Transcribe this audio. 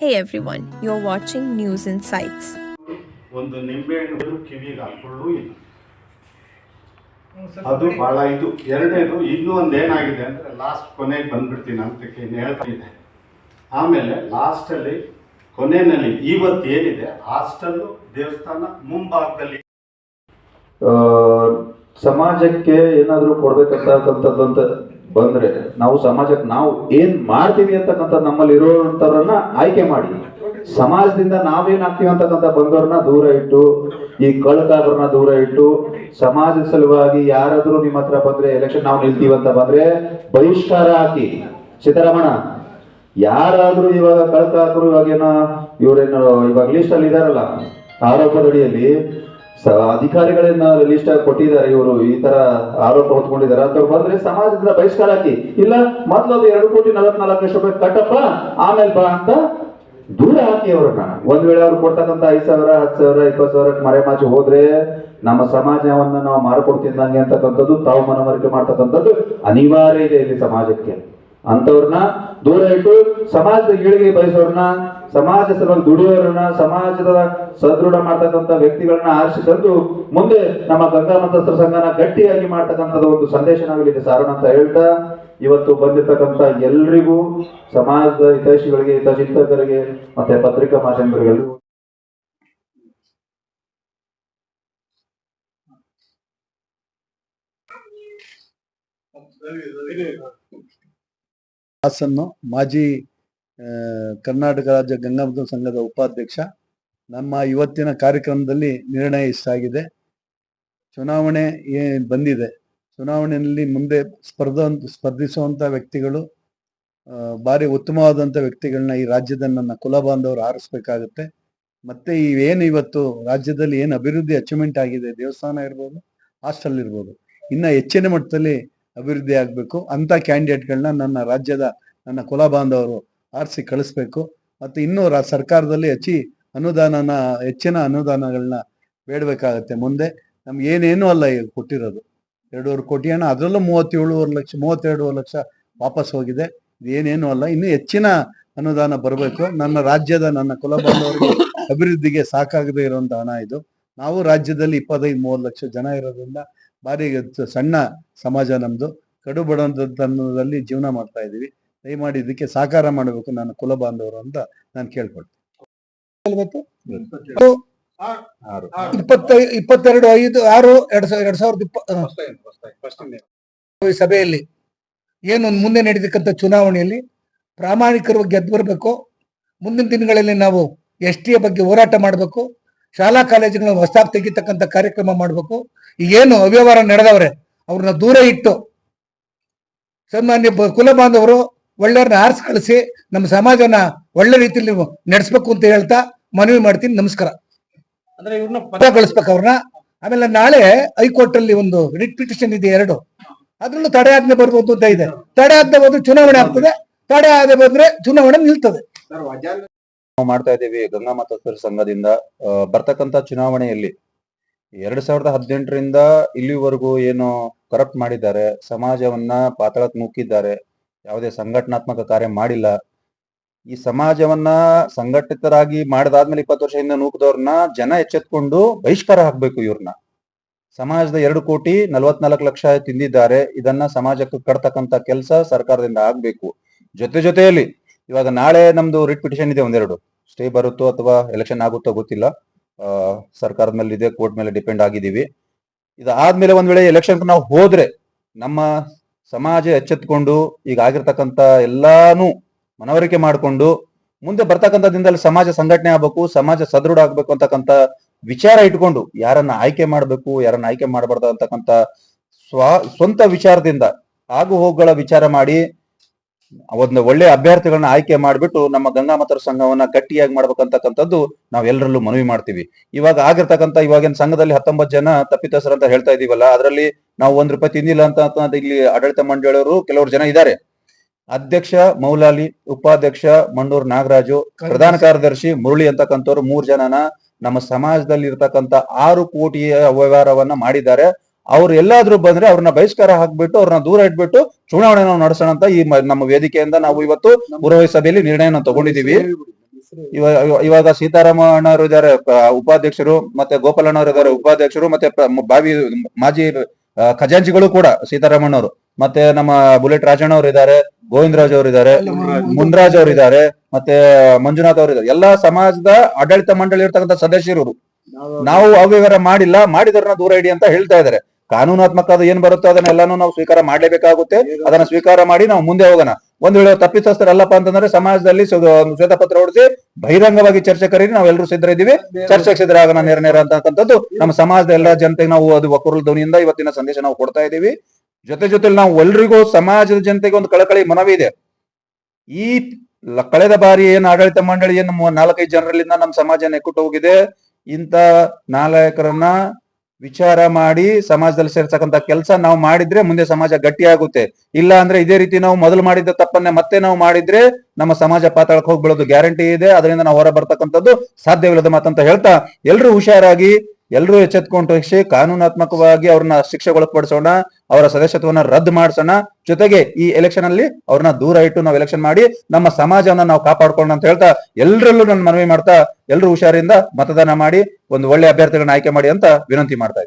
Hey are watching news insights ಒಂದು ನಿಂಬೆಹಣ್ಣು ಕಿವಿಗೆ ಹಾಕೊಳ್ಳೂ ಇಲ್ಲ. ಅದು ಬಹಳ ಇದು. ಎರಡನೇದು ಇನ್ನೂ ಒಂದು ಏನಾಗಿದೆ ಅಂದರೆ ಲಾಸ್ಟ್ ಕೊನೆಗೆ ಬಂದ್ಬಿಡ್ತೀನಿ ಅಂತ ಏನು ಹೇಳ್ತಾ ಇದೆ ಆಮೇಲೆ ಲಾಸ್ಟಲ್ಲಿ ಕೊನೆಯಲ್ಲಿ ಇವತ್ತು ಏನಿದೆ? ಹಾಸ್ಟೆಲ್ಲು ದೇವಸ್ಥಾನ ಮುಂಭಾಗದಲ್ಲಿ. ಆ, ಸಮಾಜಕ್ಕೆ ಏನಾದರೂ ಕೊಡ್ಬೇಕಂತಕ್ಕಂಥದ್ದಂತ ಬಂದ್ರೆ ನಾವು ಸಮಾಜಕ್ಕೆ ನಾವು ಏನ್ ಮಾಡ್ತೀವಿ ಅಂತಕ್ಕಂಥ ನಮ್ಮಲ್ಲಿ ಇರುವಂತವ್ರನ್ನ ಆಯ್ಕೆ ಮಾಡಿ. ಸಮಾಜದಿಂದ ನಾವೇನ್ ಆಗ್ತೀವಿ ಅಂತಕ್ಕಂಥ ಬಂದವ್ರನ್ನ ದೂರ ಇಟ್ಟು, ಈ ಕಳ್ಕಾಗ್ರನ್ನ ದೂರ ಇಟ್ಟು, ಸಮಾಜದ ಸಲುವಾಗಿ ಯಾರಾದ್ರೂ ನಿಮ್ಮ ಹತ್ರ ಬಂದ್ರೆ ಎಲೆಕ್ಷನ್ ನಾವು ನಿಲ್ತೀವಿ ಅಂತ ಬಂದ್ರೆ ಬಹಿಷ್ಕಾರ ಹಾಕಿ. ಸಿದ್ದರಾಮಣ್ಣ, ಯಾರಾದ್ರೂ ಇವಾಗ ಕಳ್ಕಾಕರು ಇವಾಗೇನೋ ಇವ್ರೇನು ಇವಾಗ ಲಿಸ್ಟ್ ಅಲ್ಲಿ ಇದಾರಲ್ಲ ಆರೋಪದಡಿಯಲ್ಲಿ ಸ ಅಧಿಕಾರಿಗಳನ್ನ ಲಿಸ್ಟ್ ಕೊಟ್ಟಿದ್ದಾರೆ, ಇವರು ಈ ತರ ಆರೋಪ ಹೊತ್ಕೊಂಡಿದ್ದಾರೆ. ಅಂತ ಬಂದ್ರೆ ಸಮಾಜದಿಂದ ಬಹಿಷ್ಕಾರ ಹಾಕಿ, ಇಲ್ಲ ಮೊದ್ಲೊಂದು ಎರಡು ಕೋಟಿ ನಲವತ್ನಾಲ್ಕು ಲಕ್ಷ ರೂಪಾಯಿ ಕಟ್ಟಪ್ಪ, ಆಮೇಲೆ ಬಾ ಅಂತ ದೂರ ಹಾಕಿ ಅವ್ರನ್ನ. ಒಂದ್ ವೇಳೆ ಅವ್ರು ಕೊಡ್ತಕ್ಕಂತ ಐದ್ ಸಾವಿರ, ಹತ್ತು ಸಾವಿರ, ಇಪ್ಪತ್ತು ಸಾವಿರಕ್ಕೆ ಮರೆಮಾಚಿ ಹೋದ್ರೆ ನಮ್ಮ ಸಮಾಜವನ್ನ ನಾವು ಮಾರ್ಕೊಡ್ತಿದ್ದಂಗೆ ಅಂತಕ್ಕಂಥದ್ದು ತಾವು ಮನವರಿಕೆ ಮಾಡ್ತಕ್ಕಂಥದ್ದು ಅನಿವಾರ್ಯ ಇದೆ ಇಲ್ಲಿ ಸಮಾಜಕ್ಕೆ. ಅಂತವ್ರನ್ನ ದೂರ ಇಟ್ಟು ಸಮಾಜದ ಏಳಿಗೆ ಬಯಸೋರ್ನ ಸಮಾಜ ಸಲುವಾಗಿ ದುಡಿಯೋರನ್ನ, ಸಮಾಜದ ಸದೃಢ ಮಾಡ್ತಕ್ಕಂಥ ವ್ಯಕ್ತಿಗಳನ್ನ ಆರಿಸಿ ತಂದು ಮುಂದೆ ನಮ್ಮ ಗಂಗಾ ಮತಸ್ತ್ರ ಸಂಘನ ಗಟ್ಟಿಯಾಗಿ ಮಾಡ್ತಕ್ಕಂಥದ್ದು ಒಂದು ಸಂದೇಶ ನಾವಿಲ್ಲಿ ಸಾರೋಣ ಅಂತ ಹೇಳ್ತಾ, ಇವತ್ತು ಬಂದಿರತಕ್ಕಂಥ ಎಲ್ರಿಗೂ, ಸಮಾಜದ ಹಿತೈಷಿಗಳಿಗೆ, ಹಿತಚಿಂತಕರಿಗೆ, ಮತ್ತೆ ಪತ್ರಿಕಾ ಮಾಧ್ಯಮಗಳಿಗೆಲ್ಲರಿಗೂ ಹಾಸನ್ನು ಮಾಜಿ ಕರ್ನಾಟಕ ರಾಜ್ಯ ಗಂಗಾಮೃತ ಸಂಘದ ಉಪಾಧ್ಯಕ್ಷ ನಮ್ಮ ಇವತ್ತಿನ ಕಾರ್ಯಕ್ರಮದಲ್ಲಿ ನಿರ್ಣಯ ಇಷ್ಟಾಗಿದೆ. ಚುನಾವಣೆ ಬಂದಿದೆ. ಚುನಾವಣೆಯಲ್ಲಿ ಮುಂದೆ ಸ್ಪರ್ಧ ಸ್ಪರ್ಧಿಸುವಂಥ ವ್ಯಕ್ತಿಗಳು ಭಾರಿ ಉತ್ತಮವಾದಂಥ ವ್ಯಕ್ತಿಗಳನ್ನ ಈ ರಾಜ್ಯದ ನನ್ನ ಕುಲ ಬಾಂಧವರು ಆರಿಸ್ಬೇಕಾಗುತ್ತೆ. ಮತ್ತೆ ಏನು ಇವತ್ತು ರಾಜ್ಯದಲ್ಲಿ ಏನು ಅಭಿವೃದ್ಧಿ ಅಚೀವ್ಮೆಂಟ್ ಆಗಿದೆ, ದೇವಸ್ಥಾನ ಇರ್ಬೋದು ಹಾಸ್ಟೆಲ್ ಇರ್ಬೋದು, ಇನ್ನ ಹೆಚ್ಚಿನ ಮಟ್ಟದಲ್ಲಿ ಅಭಿವೃದ್ಧಿ ಆಗಬೇಕು. ಅಂತ ಕ್ಯಾಂಡಿಡೇಟ್ಗಳನ್ನ ನನ್ನ ರಾಜ್ಯದ ನನ್ನ ಕುಲ ಬಾಂಧವರು ಆರಿಸಿ ಕಳಿಸ್ಬೇಕು. ಮತ್ತು ಇನ್ನೂ ಸರ್ಕಾರದಲ್ಲಿ ಹೆಚ್ಚಿ ಅನುದಾನನ, ಹೆಚ್ಚಿನ ಅನುದಾನಗಳನ್ನ ಬೇಡಬೇಕಾಗತ್ತೆ ಮುಂದೆ. ನಮ್ಗೆ ಏನೇನೂ ಅಲ್ಲ ಈಗ ಕೊಟ್ಟಿರೋದು. ಎರಡೂವರೆ ಕೋಟಿ ಹಣ, ಅದರಲ್ಲೂ ಮೂವತ್ತೇಳುವರೆ ಲಕ್ಷ, ಮೂವತ್ತೆರಡೂವರೆ ಲಕ್ಷ ವಾಪಸ್ ಹೋಗಿದೆ. ಇದೇನೇನೂ ಅಲ್ಲ. ಇನ್ನೂ ಹೆಚ್ಚಿನ ಅನುದಾನ ಬರಬೇಕು. ನನ್ನ ರಾಜ್ಯದ ನನ್ನ ಕುಲ ಬಾಂಧವರಿಗೆ ಅಭಿವೃದ್ಧಿಗೆ ಸಾಕಾಗದೇ ಇರುವಂತ ಹಣ ಇದು. ನಾವು ರಾಜ್ಯದಲ್ಲಿ ಇಪ್ಪತ್ತೈದು ಮೂವತ್ತು ಲಕ್ಷ ಜನ ಇರೋದ್ರಿಂದ ಭಾರಿ ಸಣ್ಣ ಸಮಾಜ ನಮ್ದು. ಕಡು ಬಡತನದಲ್ಲಿ ಜೀವನ ಮಾಡ್ತಾ ಇದೀವಿ ದಯಮಾಡಿ ಇದಕ್ಕೆ ಸಹಕಾರ ಮಾಡಬೇಕು ನನ್ನ ಕುಲ ಬಾಂಧವರು ಅಂತ ನಾನು ಕೇಳ್ಕೊಳ್ತೀನಿ. ಇಪ್ಪತ್ತೈ ಇಪ್ಪತ್ತೆರಡು ಐದು ಆರು ಎರಡ್ ಸಾವಿರ ಎರಡ್ ಸಾವಿರದ ಇಪ್ಪ ಈ ಸಭೆಯಲ್ಲಿ ಏನು ಮುಂದೆ ನಡೆದಕ್ಕಂಥ ಚುನಾವಣೆಯಲ್ಲಿ ಪ್ರಾಮಾಣಿಕರು ಗೆದ್ದು ಬರಬೇಕು. ಮುಂದಿನ ದಿನಗಳಲ್ಲಿ ನಾವು ಎಸ್ ಟಿಯ ಬಗ್ಗೆ ಹೋರಾಟ ಮಾಡಬೇಕು. ಶಾಲಾ ಕಾಲೇಜುಗಳನ್ನ ಹೊಸದಾಗಿ ತೆಗಿತಕ್ಕಂಥ ಕಾರ್ಯಕ್ರಮ ಮಾಡಬೇಕು. ಏನು ಅವ್ಯವಹಾರ ನಡೆದವ್ರೆ ಅವ್ರನ್ನ ದೂರ ಇಟ್ಟು ಸನ್ಮಾನ್ಯ ಕುಲ ಬಾಂಧವರು ಒಳ್ಳೆಯವ್ರನ್ನ ಆರಿಸಿ ಕಳಿಸಿ ನಮ್ಮ ಸಮಾಜನ ಒಳ್ಳೆ ರೀತಿಯಲ್ಲಿ ನಡೆಸ್ಬೇಕು ಅಂತ ಹೇಳ್ತಾ ಮನವಿ ಮಾಡ್ತೀನಿ. ನಮಸ್ಕಾರ. ಅಂದ್ರೆ ಇವ್ರನ್ನ ಪದ ಗಳಿಸ್ಬೇಕು ಅವ್ರನ್ನ. ಆಮೇಲೆ ನಾಳೆ ಹೈಕೋರ್ಟ್ ಅಲ್ಲಿ ಒಂದು ರಿಟ್ ಪಿಟಿಷನ್ ಇದೆ ಎರಡು. ಅದ್ರಲ್ಲೂ ತಡೆ ಆಜ್ಞೆ ಬರ್ಬೋದು ಅಂತ ಇದೆ. ತಡೆ ಆಜ್ಞೆ ಬಂದ್ರೆ ಚುನಾವಣೆ ಆಗ್ತದೆ. ತಡೆ ಆದ್ರೆ ಬಂದ್ರೆ ಚುನಾವಣೆ ನಿಲ್ತದೆ. ನಾವು ಮಾಡ್ತಾ ಇದ್ದೀವಿ ಗಂಗಾ ಮತಸ್ತರ ಸಂಘದಿಂದ ಬರ್ತಕ್ಕಂತ ಚುನಾವಣೆಯಲ್ಲಿ ಎರಡ್ ಸಾವಿರದ ಹದಿನೆಂಟರಿಂದ ಇಲ್ಲಿವರೆಗೂ ಏನು ಕರಪ್ಟ್ ಮಾಡಿದ್ದಾರೆ, ಸಮಾಜವನ್ನ ಪಾತಾಳಕ್ಕೆ ನೂಕಿದ್ದಾರೆ ಯಾವುದೇ ಸಂಘಟನಾತ್ಮಕ ಕಾರ್ಯ ಮಾಡಿಲ್ಲ. ಈ ಸಮಾಜವನ್ನ ಸಂಘಟಿತರಾಗಿ ಮಾಡಿದಾದ್ಮೇಲೆ ಇಪ್ಪತ್ತು ವರ್ಷ ಹಿಂದೆ ನೂಕಿದವ್ರನ್ನ ಜನ ಎಚ್ಚೆತ್ಕೊಂಡು ಬಹಿಷ್ಕಾರ ಹಾಕ್ಬೇಕು ಇವ್ರನ್ನ. ಸಮಾಜದ ಎರಡು ಕೋಟಿ ನಲವತ್ನಾಲ್ಕು ಲಕ್ಷ ತಿಂದಿದ್ದಾರೆ, ಇದನ್ನ ಸಮಾಜಕ್ಕೆ ಕಟ್ತಕ್ಕಂತ ಕೆಲಸ ಸರ್ಕಾರದಿಂದ ಆಗ್ಬೇಕು. ಜೊತೆ ಜೊತೆಯಲ್ಲಿ ಇವಾಗ ನಾಳೆ ನಮ್ದು ರಿಟ್ ಪಿಟಿಷನ್ ಇದೆ ಒಂದೆರಡು. ಸ್ಟೇ ಬರುತ್ತೋ ಅಥವಾ ಎಲೆಕ್ಷನ್ ಆಗುತ್ತೋ ಗೊತ್ತಿಲ್ಲ. ಸರ್ಕಾರದ ಮೇಲೆ ಇದೆ ಕೋರ್ಟ್ ಮೇಲೆ ಡಿಪೆಂಡ್ ಆಗಿದ್ದೀವಿ. ಇದಾದ್ಮೇಲೆ ಒಂದ್ ವೇಳೆ ಎಲೆಕ್ಷನ್ ನಾವು ಹೋದ್ರೆ ನಮ್ಮ ಸಮಾಜ ಎಚ್ಚೆತ್ಕೊಂಡು ಈಗ ಆಗಿರ್ತಕ್ಕಂಥ ಎಲ್ಲಾನು ಮನವರಿಕೆ ಮಾಡಿಕೊಂಡು ಮುಂದೆ ಬರ್ತಕ್ಕಂಥ ದಿನದಲ್ಲಿ ಸಮಾಜ ಸಂಘಟನೆ ಆಗ್ಬೇಕು, ಸಮಾಜ ಸದೃಢ ಆಗ್ಬೇಕು ಅಂತಕ್ಕಂಥ ವಿಚಾರ ಇಟ್ಕೊಂಡು ಯಾರನ್ನ ಆಯ್ಕೆ ಮಾಡಬೇಕು, ಯಾರನ್ನ ಆಯ್ಕೆ ಮಾಡಬಾರ್ದು ಅಂತಕ್ಕಂಥ ಸ್ವ, ಸ್ವಂತ ವಿಚಾರದಿಂದ ಆಗು ಹೋಗುಗಳ ವಿಚಾರ ಮಾಡಿ ಒಂದು ಒಳ್ಳೆ ಅಭ್ಯರ್ಥಿಗಳನ್ನ ಆಯ್ಕೆ ಮಾಡಿಬಿಟ್ಟು ನಮ್ಮ ಗಂಗಾ ಮತರ ಸಂಘವನ್ನ ಗಟ್ಟಿಯಾಗಿ ಮಾಡ್ಬೇಕಂತಕ್ಕಂಥದ್ದು ನಾವೆಲ್ಲರಲ್ಲೂ ಮನವಿ ಮಾಡ್ತೀವಿ. ಇವಾಗ ಆಗಿರ್ತಕ್ಕಂಥ ಇವಾಗಿನ ಸಂಘದಲ್ಲಿ ಹತ್ತೊಂಬತ್ತು ಜನ ತಪ್ಪಿತಸ್ಥರು ಅಂತ ಹೇಳ್ತಾ ಇದೀವಲ್ಲ, ಅದರಲ್ಲಿ ನಾವು ಒಂದ್ ರೂಪಾಯಿ ತಿಂದಿಲ್ಲ ಅಂತ ಇಲ್ಲಿ ಆಡಳಿತ ಮಂಡಳಿಯವರು ಕೆಲವರು ಜನ ಇದ್ದಾರೆ ಅಧ್ಯಕ್ಷ ಮೌಲಾಲಿ, ಉಪಾಧ್ಯಕ್ಷ ಮಂಡೂರ್ ನಾಗರಾಜು, ಪ್ರಧಾನ ಕಾರ್ಯದರ್ಶಿ ಮುರಳಿ ಅಂತಕ್ಕಂಥವ್ರು ಮೂರ್ ಜನನ ನಮ್ಮ ಸಮಾಜದಲ್ಲಿ ಇರ್ತಕ್ಕಂಥ ಆರು ಕೋಟಿಯ ವ್ಯವಹಾರವನ್ನ ಮಾಡಿದ್ದಾರೆ. ಅವ್ರು ಎಲ್ಲಾದ್ರೂ ಬಂದ್ರೆ ಅವ್ರನ್ನ ಬಹಿಷ್ಕಾರ ಹಾಕ್ಬಿಟ್ಟು, ಅವ್ರನ್ನ ದೂರ ಇಟ್ಬಿಟ್ಟು ಚುನಾವಣೆ ನಾವು ನಡೆಸೋಣ ಅಂತ ಈ ನಮ್ಮ ವೇದಿಕೆಯಿಂದ ನಾವು ಇವತ್ತು ಪೂರ್ವ ಸಭೆಯಲ್ಲಿ ನಿರ್ಣಯನ ತಗೊಂಡಿದೀವಿ ಇವಾಗ ಇವಾಗ ಸೀತಾರಾಮಣ್ಣವರು ಇದ್ದಾರೆ ಪ- ಉಪಾಧ್ಯಕ್ಷರು ಮತ್ತೆ ಗೋಪಾಲಣ್ಣವರು ಇದ್ದಾರೆ ಉಪಾಧ್ಯಕ್ಷರು ಮತ್ತೆ ಬಾವಿ, ಮಾಜಿ ಖಜಾಂಚಿಗಳು ಕೂಡ ಸೀತಾರಾಮಣ್ಣವರು ಮತ್ತೆ ನಮ್ಮ ಬುಲೆಟ್ ರಾಜಣ್ಣ ಅವರು ಇದ್ದಾರೆ ಗೋವಿಂದರಾಜ್ ಅವರು ಇದ್ದಾರೆ ಮುನ್ರಾಜ್ ಅವರು ಇದ್ದಾರೆ ಮತ್ತೆ ಮಂಜುನಾಥ್ ಅವರು ಇದ್ದಾರೆ ಎಲ್ಲಾ ಸಮಾಜದ ಆಡಳಿತ ಮಂಡಳಿ ಇರ್ತಕ್ಕಂಥ ಸದಸ್ಯರು. ನಾವು ಅವ್ಯವಹಾರ ಮಾಡಿಲ್ಲ, ಮಾಡಿದವ್ರನ್ನ ದೂರ ಇಡಿ ಅಂತ ಹೇಳ್ತಾ ಇದ್ದಾರೆ ಕಾನೂನಾತ್ಮಕ ಅದು ಏನ್ ಬರುತ್ತೋ ಅದನ್ನೆಲ್ಲಾನು ನಾವು ಸ್ವೀಕಾರ ಮಾಡ್ಲೇಬೇಕಾಗುತ್ತೆ. ಅದನ್ನ ಸ್ವೀಕಾರ ಮಾಡಿ ನಾವು ಮುಂದೆ ಹೋಗೋಣ. ಒಂದ್ ವೇಳೆ ತಪ್ಪಿತಸ್ಥರಲ್ಲಪ್ಪ ಅಂತಂದ್ರೆ ಸಮಾಜದಲ್ಲಿ ಶ್ವೇತ ಪತ್ರ ಹೊಡಿಸಿ ಬಹಿರಂಗವಾಗಿ ಚರ್ಚೆ ಕರೀರಿ ನಾವೆಲ್ಲರೂ ಸಿದ್ಧರಿದ್ದೀವಿ ಚರ್ಚೆಗೆ ಸಿದ್ಧರಾಗೋಣ ನೇರ ನೇರ ಅಂತಕ್ಕಂಥದ್ದು ನಮ್ಮ ಸಮಾಜದ ಎಲ್ಲ ಜನತೆಗೆ ನಾವು ಅದು ಒಕ್ಕರಲ್ ಧ್ವನಿಯಿಂದ ಇವತ್ತಿನ ಸಂದೇಶ ನಾವು ಕೊಡ್ತಾ ಇದೀವಿ ಜೊತೆ ಜೊತೆಲಿ ನಾವು ಎಲ್ರಿಗೂ ಸಮಾಜದ ಜನತೆಗೆ ಒಂದು ಕಳಕಳಿ ಮನವಿ ಇದೆ. ಈ ಕಳೆದ ಬಾರಿ ಏನ್ ಆಡಳಿತ ಮಂಡಳಿ ಏನು ನಾಲ್ಕೈದು ಜನರಲ್ಲಿಂದ ನಮ್ಮ ಸಮಾಜ ನೆಕ್ಕುಟ್ಟು ಹೋಗಿದೆ ಇಂತ ನಾಯಕರನ್ನ ವಿಚಾರ ಮಾಡಿ ಸಮಾಜದಲ್ಲಿ ಸೇರ್ತಕ್ಕಂಥ ಕೆಲಸ ನಾವು ಮಾಡಿದ್ರೆ ಮುಂದೆ ಸಮಾಜ ಗಟ್ಟಿಯಾಗುತ್ತೆ ಇಲ್ಲ ಅಂದ್ರೆ ಇದೇ ರೀತಿ ನಾವು ಮೊದಲು ಮಾಡಿದ್ದ ತಪ್ಪನ್ನೇ ಮತ್ತೆ ನಾವು ಮಾಡಿದ್ರೆ ನಮ್ಮ ಸಮಾಜ ಪಾತಾಳಕ್ಕೆ ಹೋಗ್ಬಿಡೋದು ಗ್ಯಾರಂಟಿ ಇದೆ. ಅದರಿಂದ ನಾವು ಹೊರ ಬರ್ತಕ್ಕಂಥದ್ದು ಸಾಧ್ಯವಿಲ್ಲದ ಮಾತಂತ ಹೇಳ್ತಾ ಎಲ್ರು ಹುಷಾರಾಗಿ ಎಲ್ರು ಎಚ್ಚೆತ್ಕೊಂಡು ಶಿಕ್ಷೆ ಕಾನೂನಾತ್ಮಕವಾಗಿ ಅವ್ರನ್ನ ಶಿಕ್ಷೆಗೊಳಪಡಿಸೋಣ, ಅವರ ಸದಸ್ಯತ್ವವನ್ನ ರದ್ದು ಮಾಡಿಸೋಣ. ಜೊತೆಗೆ ಈ ಎಲೆಕ್ಷನ್ ಅಲ್ಲಿ ಅವ್ರನ್ನ ದೂರ ಇಟ್ಟು ನಾವು ಎಲೆಕ್ಷನ್ ಮಾಡಿ, ನಮ್ಮ ಸಮಾಜವನ್ನ ನಾವು ಕಾಪಾಡ್ಕೊಳ್ಳೋಣ ಅಂತ ಹೇಳ್ತಾ ಎಲ್ರಲ್ಲೂ ನಾನು ಮನವಿ ಮಾಡ್ತಾ ಎಲ್ಲರೂ ಹುಷಾರಿಂದ ಮತದಾನ ಮಾಡಿ, ಒಂದು ಒಳ್ಳೆ ಅಭ್ಯರ್ಥಿಗಳನ್ನ ಆಯ್ಕೆ ಮಾಡಿ ಅಂತ ವಿನಂತಿ ಮಾಡ್ತಾ